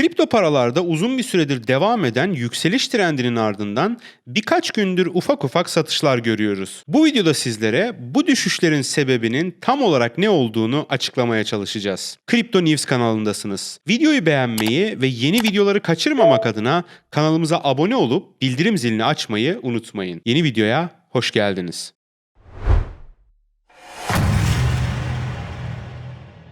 Kripto paralarda uzun bir süredir devam eden yükseliş trendinin ardından birkaç gündür ufak ufak satışlar görüyoruz. Bu videoda sizlere bu düşüşlerin sebebinin tam olarak ne olduğunu açıklamaya çalışacağız. Crypto News kanalındasınız. Videoyu beğenmeyi ve yeni videoları kaçırmamak adına kanalımıza abone olup bildirim zilini açmayı unutmayın. Yeni videoya hoş geldiniz.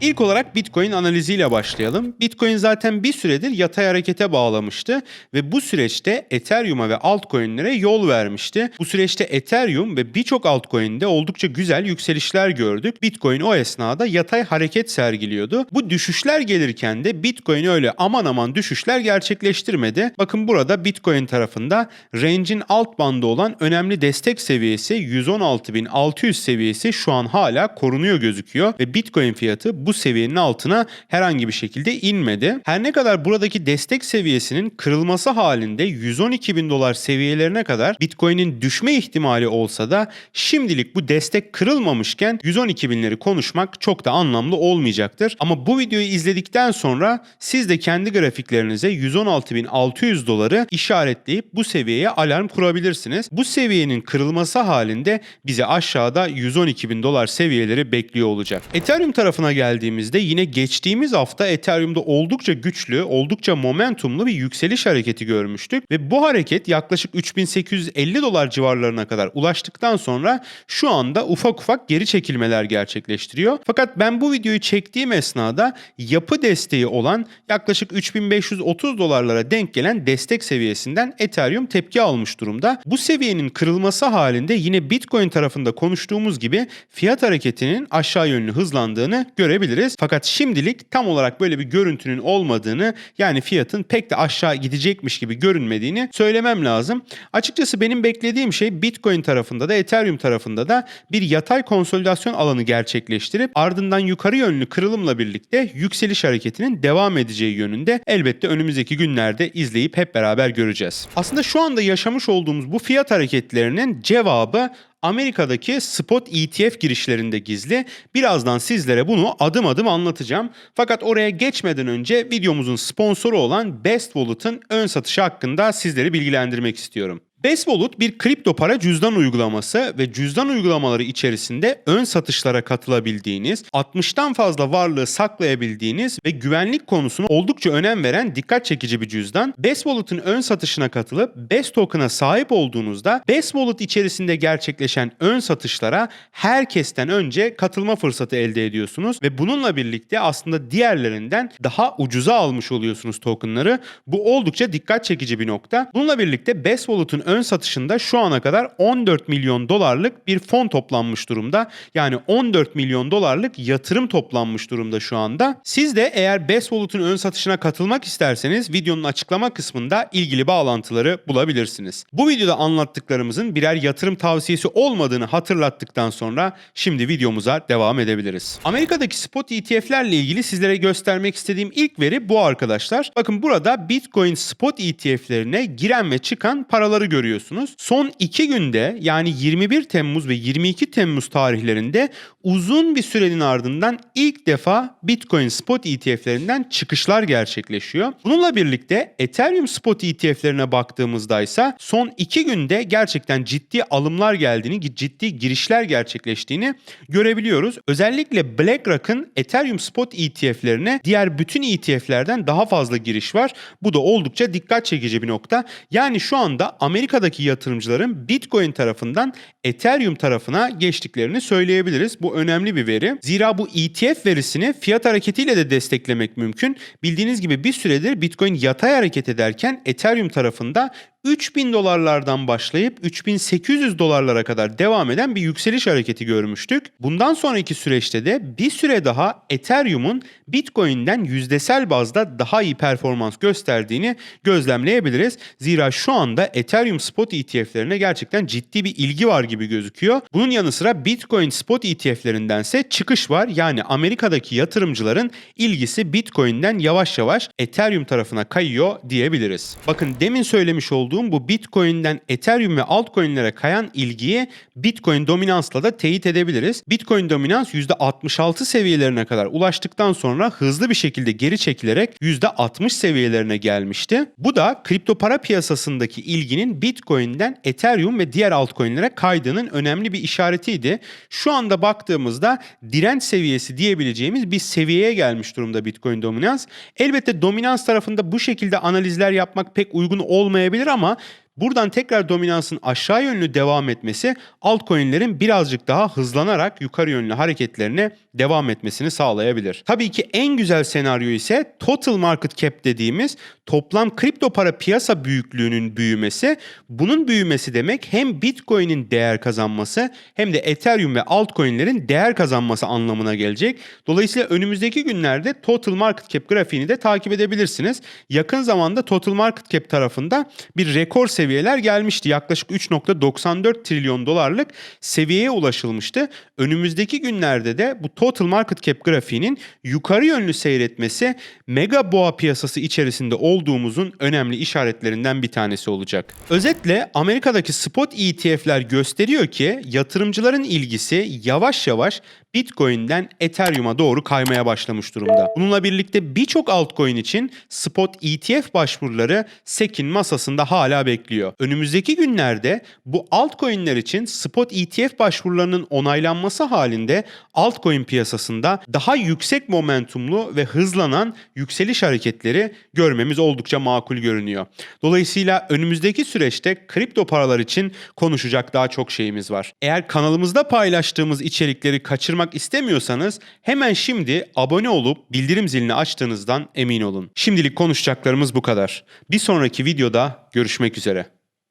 İlk olarak Bitcoin analiziyle başlayalım. Bitcoin zaten bir süredir yatay harekete bağlamıştı ve bu süreçte Ethereum'a ve altcoin'lere yol vermişti. Bu süreçte Ethereum ve birçok altcoin'de oldukça güzel yükselişler gördük. Bitcoin o esnada yatay hareket sergiliyordu. Bu düşüşler gelirken de Bitcoin öyle aman aman düşüşler gerçekleştirmedi. Bakın burada Bitcoin tarafında range'in alt bandı olan önemli destek seviyesi 116.600 seviyesi şu an hala korunuyor gözüküyor ve Bitcoin fiyatı bu seviyenin altına herhangi bir şekilde inmedi. Her ne kadar buradaki destek seviyesinin kırılması halinde 112 bin dolar seviyelerine kadar Bitcoin'in düşme ihtimali olsa da şimdilik bu destek kırılmamışken 112 binleri konuşmak çok da anlamlı olmayacaktır. Ama bu videoyu izledikten sonra siz de kendi grafiklerinize 116.600 doları işaretleyip bu seviyeye alarm kurabilirsiniz. Bu seviyenin kırılması halinde bize aşağıda 112 bin dolar seviyeleri bekliyor olacak. Ethereum tarafına geldiğimizde yine geçtiğimiz hafta Ethereum'da oldukça güçlü, oldukça momentumlu bir yükseliş hareketi görmüştük ve bu hareket yaklaşık 3850 dolar civarlarına kadar ulaştıktan sonra şu anda ufak ufak geri çekilmeler gerçekleştiriyor. Fakat ben bu videoyu çektiğim esnada yapı desteği olan yaklaşık 3530 dolarlara denk gelen destek seviyesinden Ethereum tepki almış durumda. Bu seviyenin kırılması halinde yine Bitcoin tarafında konuştuğumuz gibi fiyat hareketinin aşağı yönlü hızlandığını görebiliriz. Fakat şimdilik tam olarak böyle bir görüntünün olmadığını yani fiyatın pek de aşağı gidecekmiş gibi görünmediğini söylemem lazım. Açıkçası benim beklediğim şey Bitcoin tarafında da Ethereum tarafında da bir yatay konsolidasyon alanı gerçekleştirip ardından yukarı yönlü kırılımla birlikte yükseliş hareketinin devam edeceği yönünde elbette önümüzdeki günlerde izleyip hep beraber göreceğiz. Aslında şu anda yaşamış olduğumuz bu fiyat hareketlerinin cevabı Amerika'daki spot ETF girişlerinde gizli. Birazdan sizlere bunu adım adım anlatacağım. Fakat oraya geçmeden önce videomuzun sponsoru olan Best Wallet'ın ön satışı hakkında sizleri bilgilendirmek istiyorum. Wallet bir kripto para cüzdan uygulaması ve cüzdan uygulamaları içerisinde ön satışlara katılabildiğiniz, 60'tan fazla varlığı saklayabildiğiniz ve güvenlik konusuna oldukça önem veren dikkat çekici bir cüzdan. Best Wallet'ın ön satışına katılıp Best Token'a sahip olduğunuzda Wallet içerisinde gerçekleşen ön satışlara herkesten önce katılma fırsatı elde ediyorsunuz ve bununla birlikte aslında diğerlerinden daha ucuza almış oluyorsunuz tokenları. Bu oldukça dikkat çekici bir nokta. Bununla birlikte Best Wallet'ın ön satışında şu ana kadar 14 milyon dolarlık bir fon toplanmış durumda. Yani 14 milyon dolarlık yatırım toplanmış durumda şu anda. Siz de eğer Best Wallet'ın ön satışına katılmak isterseniz videonun açıklama kısmında ilgili bağlantıları bulabilirsiniz. Bu videoda anlattıklarımızın birer yatırım tavsiyesi olmadığını hatırlattıktan sonra şimdi videomuza devam edebiliriz. Amerika'daki spot ETF'lerle ilgili sizlere göstermek istediğim ilk veri bu arkadaşlar. Bakın burada Bitcoin spot ETF'lerine giren ve çıkan paraları görüyorsunuz. Son 2 günde yani 21 Temmuz ve 22 Temmuz tarihlerinde uzun bir sürenin ardından ilk defa Bitcoin spot ETF'lerinden çıkışlar gerçekleşiyor. Bununla birlikte Ethereum spot ETF'lerine baktığımızda ise son 2 günde gerçekten ciddi alımlar geldiğini, ciddi girişler gerçekleştiğini görebiliyoruz. Özellikle BlackRock'ın Ethereum spot ETF'lerine diğer bütün ETF'lerden daha fazla giriş var. Bu da oldukça dikkat çekici bir nokta. Yani şu anda Amerika'daki yatırımcıların Bitcoin tarafından Ethereum tarafına geçtiklerini söyleyebiliriz. Bu önemli bir veri. Zira bu ETF verisini fiyat hareketiyle de desteklemek mümkün. Bildiğiniz gibi bir süredir Bitcoin yatay hareket ederken Ethereum tarafında 3000 dolarlardan başlayıp 3800 dolarlara kadar devam eden bir yükseliş hareketi görmüştük. Bundan sonraki süreçte de bir süre daha Ethereum'un Bitcoin'den yüzdesel bazda daha iyi performans gösterdiğini gözlemleyebiliriz. Zira şu anda Ethereum spot ETF'lerine gerçekten ciddi bir ilgi var gibi gözüküyor. Bunun yanı sıra Bitcoin spot ETF'lerindense çıkış var. Yani Amerika'daki yatırımcıların ilgisi Bitcoin'den yavaş yavaş Ethereum tarafına kayıyor diyebiliriz. Bakın demin söylemiş olduğum olduğum bu Bitcoin'den Ethereum ve altcoin'lere kayan ilgiyi Bitcoin dominansla da teyit edebiliriz. Bitcoin dominans %66 seviyelerine kadar ulaştıktan sonra hızlı bir şekilde geri çekilerek %60 seviyelerine gelmişti. Bu da kripto para piyasasındaki ilginin Bitcoin'den Ethereum ve diğer altcoin'lere kaydığının önemli bir işaretiydi. Şu anda baktığımızda direnç seviyesi diyebileceğimiz bir seviyeye gelmiş durumda Bitcoin dominans. Elbette dominans tarafında bu şekilde analizler yapmak pek uygun olmayabilir ama ama Buradan tekrar dominansın aşağı yönlü devam etmesi altcoin'lerin birazcık daha hızlanarak yukarı yönlü hareketlerine devam etmesini sağlayabilir. Tabii ki en güzel senaryo ise total market cap dediğimiz toplam kripto para piyasa büyüklüğünün büyümesi. Bunun büyümesi demek hem Bitcoin'in değer kazanması hem de Ethereum ve altcoin'lerin değer kazanması anlamına gelecek. Dolayısıyla önümüzdeki günlerde total market cap grafiğini de takip edebilirsiniz. Yakın zamanda total market cap tarafında bir rekor seviyeler gelmişti. Yaklaşık 3.94 trilyon dolarlık seviyeye ulaşılmıştı. Önümüzdeki günlerde de bu total market cap grafiğinin yukarı yönlü seyretmesi mega boğa piyasası içerisinde olduğumuzun önemli işaretlerinden bir tanesi olacak. Özetle Amerika'daki spot ETF'ler gösteriyor ki yatırımcıların ilgisi yavaş yavaş Bitcoin'den Ethereum'a doğru kaymaya başlamış durumda. Bununla birlikte birçok altcoin için spot ETF başvuruları SEC'in masasında hala bekliyor. Önümüzdeki günlerde bu altcoin'ler için spot ETF başvurularının onaylanması halinde altcoin piyasasında daha yüksek momentumlu ve hızlanan yükseliş hareketleri görmemiz oldukça makul görünüyor. Dolayısıyla önümüzdeki süreçte kripto paralar için konuşacak daha çok şeyimiz var. Eğer kanalımızda paylaştığımız içerikleri kaçırmak istemiyorsanız hemen şimdi abone olup bildirim zilini açtığınızdan emin olun. Şimdilik konuşacaklarımız bu kadar. Bir sonraki videoda görüşmek üzere.